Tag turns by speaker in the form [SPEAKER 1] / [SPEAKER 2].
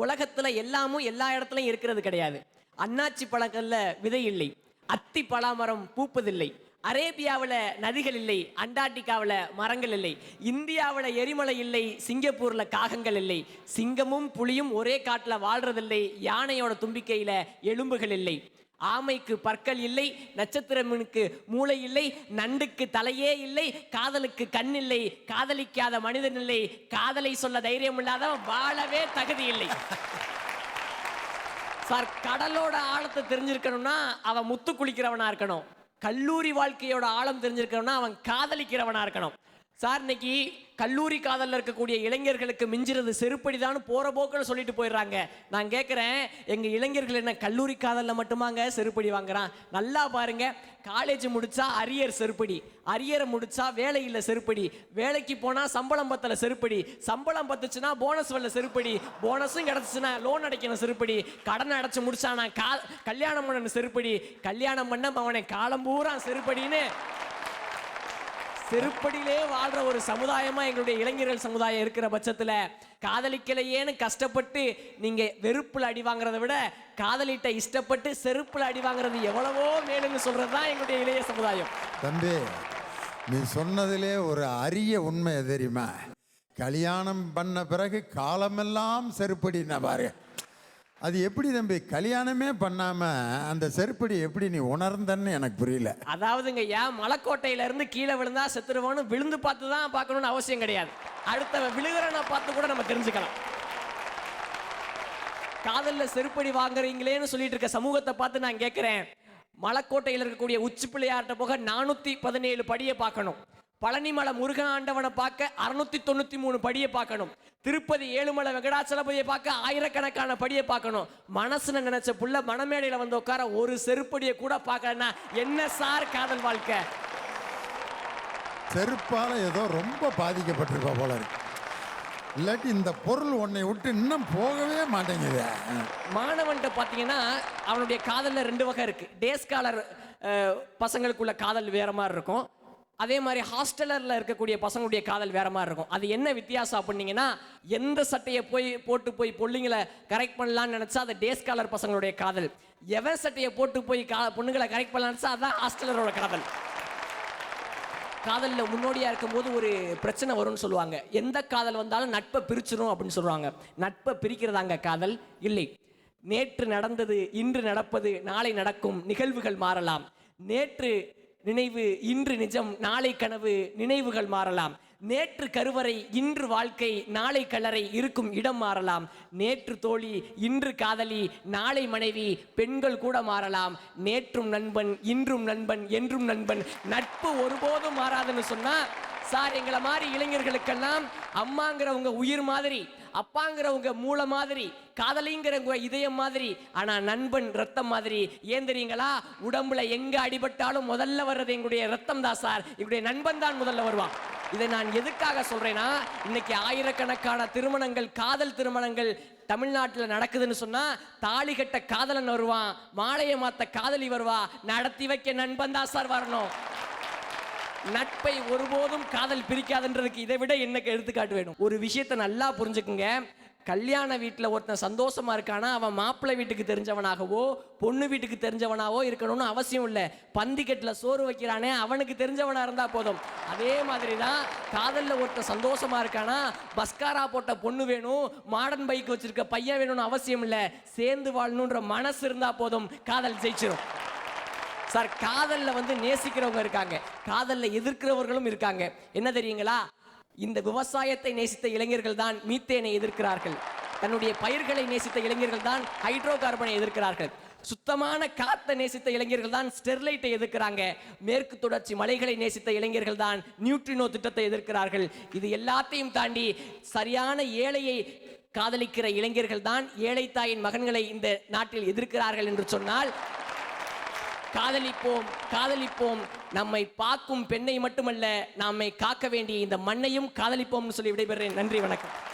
[SPEAKER 1] உலகத்தில் எல்லாமும் எல்லா இடத்துலையும் இருக்கிறது கிடையாது. அன்னாச்சி பழங்களில் விதை இல்லை. அத்தி பலாமரம் பூப்பதில்லை. அரேபியாவில் நதிகள் இல்லை. அண்டார்டிகாவில் மரங்கள் இல்லை. இந்தியாவில் எரிமலை இல்லை. சிங்கப்பூரில் காகங்கள் இல்லை. சிங்கமும் புலியும் ஒரே காட்டில் வாழ்றதில்லை. யானையோட தும்பிக்கையில் எலும்புகள் இல்லை. ஆமைக்கு பற்கள் இல்லை நட்சத்திரமனுக்கு மூளை இல்லை நண்டுக்கு தலையே இல்லை காதலுக்கு கண் இல்லை காதலிக்காத மனிதன் இல்லை காதலை சொல்ல தைரியம் இல்லாதவன் வாழவே தகுதி இல்லை. சார் கடலோட ஆழத்தை தெரிஞ்சிருக்கணும்னா அவன் முத்து குளிக்கிறவனா இருக்கணும். கல்லூரி வாழ்க்கையோட ஆழம் தெரிஞ்சிருக்கணும்னா அவன் காதலிக்கிறவனா இருக்கணும். சார் இன்னைக்கு கல்லூரி காதலில் இருக்கக்கூடிய இளைஞர்களுக்கு மிஞ்சிறது செருப்படிதான் போகிற போக்குன்னு சொல்லிட்டு போயிடுறாங்க. நான் கேட்குறேன் எங்கள் இளைஞர்கள் என்ன கல்லூரி காதலில் மட்டுமாங்க செருப்படி வாங்குறான்? நல்லா பாருங்க காலேஜ் முடித்தா அரியர் செருப்படி. அரியரை முடித்தா வேலையில் செருப்படி. வேலைக்கு போனால் சம்பளம் பத்தில் செருப்படி. சம்பளம் பத்துச்சுன்னா போனஸ் வரல செருப்படி. போனஸும் கிடச்சிச்சுன்னா லோன் அடைக்கணும் செருப்படி. கடன் அடைச்சி முடிச்சானா கா கல்யாணம் பண்ணணும் செருப்படி. கல்யாணம் பண்ண அவனை காலம் பூரா செருப்படின்னு செருப்படியிலே வாழ்ற ஒரு சமுதாயமா எங்களுடைய இளைஞர்கள் சமுதாயம் இருக்கிற பட்சத்துல காதலிக்கலையேன்னு கஷ்டப்பட்டு நீங்க வெறுப்புல அடி வாங்குறதை விட காதலிட்ட இஷ்டப்பட்டு செருப்புல அடி வாங்குறது எவ்வளவோ மேலுன்னு சொல்றதுதான் எங்களுடைய இளைய சமுதாயம்.
[SPEAKER 2] தம்பி நீ சொன்னதிலே ஒரு அரிய உண்மை தெரியுமா? கல்யாணம் பண்ண பிறகு காலமெல்லாம் செருப்படின்னா பாரு. அது எப்படி தம்பி கல்யாணமே பண்ணாம அந்த செருப்படி எப்படி நீ உணர்ந்தன்னு எனக்கு புரியல.
[SPEAKER 1] அதாவதுங்க ஏன் மலைக்கோட்டையில இருந்து கீழே விழுந்தா செத்துருவோன்னு விழுந்து பார்த்து தான் பார்க்கணும்னு அவசியம் கிடையாது. அடுத்த விழுகிறனை பார்த்து கூட நம்ம தெரிஞ்சுக்கலாம். காதல்ல செருப்படி வாங்குறீங்களேன்னு சொல்லிட்டு இருக்க சமூகத்தை பார்த்து நான் கேட்கிறேன் மலைக்கோட்டையில் இருக்கக்கூடிய உச்சி பிள்ளையார்கிட்ட போக நானூத்தி பதினேழு படியை பார்க்கணும். பழனிமலை முருகன் ஆண்டவனை பார்க்க அறுநூத்தி தொண்ணூத்தி மூணு படியை பார்க்கணும். திருப்பதி ஏழுமலை வெங்கடாச்சலபதியை பார்க்க ஆயிரக்கணக்கான படியை பார்க்கணும். மனசுல நினைச்ச புள்ள மணமேடையில வந்து உட்கார ஒரு செருப்படியை கூட பார்க்கலன்னா என்ன சார் காதல் வாழ்க்கை?
[SPEAKER 2] செருப்பால ஏதோ ரொம்ப பாதிக்கப்பட்டிருப்பா போல இருக்கு. இல்லாட்டி இந்த பொருள் உன்னை விட்டு இன்னும் போகவே மாட்டேங்குது.
[SPEAKER 1] மாணவன்கிட்ட பார்த்தீங்கன்னா அவனுடைய காதலில் ரெண்டு வகை இருக்கு. டே ஸ்காலர் பசங்களுக்குள்ள காதல் வேற மாதிரி இருக்கும். அதே மாதிரி ஹாஸ்டலரில் இருக்கக்கூடிய பசங்களுடைய காதல் வேற மாதிரி இருக்கும். அது என்ன வித்தியாசம் அப்படின்னீங்கன்னா எந்த சட்டையை போய் போட்டு போய் பொள்ளைங்களை கரெக்ட் பண்ணலாம்னு நினச்சா அது டே ஸ்காலர் பசங்களுடைய காதல். எவன் சட்டையை போட்டு போய் கா பொண்ணுங்களை கரெக்ட் பண்ணலாம்னு நினச்சா அதான் ஹாஸ்டலரோட காதல். காதலில் முன்னோடியாக இருக்கும்போது ஒரு பிரச்சனை வரும்னு சொல்லுவாங்க. எந்த காதல் வந்தாலும் நட்பை பிரிச்சிடும் அப்படின்னு சொல்லுவாங்க. நட்பை பிரிக்கிறதாங்க காதல்? இல்லை. நேற்று நடந்தது இன்று நடப்பது நாளை நடக்கும் நிகழ்வுகள் மாறலாம். நேற்று நினைவு இன்று நிஜம் நாளை கனவு நினைவுகள் மாறலாம். நேற்று கருவறை இன்று வாழ்க்கை நாளை கல்லறை இருக்கும் இடம் மாறலாம். நேற்று தோழி இன்று காதலி நாளை மனைவி பெண்கள் கூட மாறலாம். நேற்றும் நண்பன் இன்றும் நண்பன் என்றும் நண்பன். நட்பு ஒருபோதும் மாறாதுன்னு சொன்னா சார் எங்களை மாதிரி இளைஞர்களுக்கெல்லாம் அம்மாங்கிறவங்க உயிர் மாதிரி அப்பாங்கிறவங்க மூளை மாதிரி காதலிங்கிறவங்க இதயம் மாதிரி ஆனா நண்பன் ரத்தம் மாதிரி. ஏன் தெரியுங்களா? உடம்புல எங்க அடிபட்டாலும் முதல்ல வர்றது எங்களுடைய ரத்தம் தான் சார். எங்களுடைய நண்பன் தான் முதல்ல வருவான். இதை நான் எதுக்காக சொல்றேன்னா இன்னைக்கு ஆயிரக்கணக்கான திருமணங்கள் காதல் திருமணங்கள் தமிழ்நாட்டில் நடக்குதுன்னு சொன்னா தாலி கட்ட காதலன் வருவான் மாலையை மாத்த காதலி வருவா நடத்தி வைக்க நண்பன் தான் சார் வரணும். நட்பை ஒருபோதும் காதல் பிரிக்காதுன்றதுக்கு இதை விட எனக்கு எடுத்துக்காட்டு வேணும்? ஒரு விஷயத்தை நல்லா புரிஞ்சுக்குங்க. கல்யாண வீட்டில் ஒருத்தன் சந்தோஷமா இருக்கானா அவன் மாப்பிள்ளை வீட்டுக்கு தெரிஞ்சவனாகவோ பொண்ணு வீட்டுக்கு தெரிஞ்சவனாவோ இருக்கணும்னு அவசியம் இல்லை. பந்திக்கட்டில் சோறு வைக்கிறானே அவனுக்கு தெரிஞ்சவனாக இருந்தால் போதும். அதே மாதிரி தான் காதலில் ஒருத்தன் சந்தோஷமா இருக்கானா பஸ்காரா போட்ட பொண்ணு வேணும் மாடர்ன் பைக் வச்சிருக்க பையன் வேணும்னு அவசியம் இல்லை. சேர்ந்து வாழணுன்ற மனசு இருந்தால் போதும் காதல் ஜெயிச்சிடும் சார் காதலில் வந்து நேசிக்கிறவங்க இருக்காங்க. காதலில் எதிர்க்கிறவர்களும் இருக்காங்க. என்ன தெரியுங்களா? இந்த விவசாயத்தை நேசித்த இளைஞர்கள் தான் மீத்தேனை எதிர்க்கிறார்கள். தன்னுடைய பயிர்களை நேசித்த இளைஞர்கள் தான் ஹைட்ரோ கார்பனை எதிர்க்கிறார்கள். சுத்தமான காத்தை நேசித்த இளைஞர்கள் தான் ஸ்டெர்லைட்டை எதிர்க்கிறாங்க. மேற்கு தொடர்ச்சி மலைகளை நேசித்த இளைஞர்கள் தான் நியூட்ரினோ திட்டத்தை எதிர்க்கிறார்கள். இது எல்லாத்தையும் தாண்டி சரியான ஏழையை காதலிக்கிற இளைஞர்கள் தான் ஏழை தாயின் மகன்களை இந்த நாட்டில் எதிர்க்கிறார்கள் என்று சொன்னால் காதலிப்போம் காதலிப்போம். நம்மை பார்க்கும் பெண்ணை மட்டுமல்ல நம்மை காக்க வேண்டிய இந்த மண்ணையும் காதலிப்போம்னு சொல்லி விடைபெறேன். நன்றி வணக்கம்.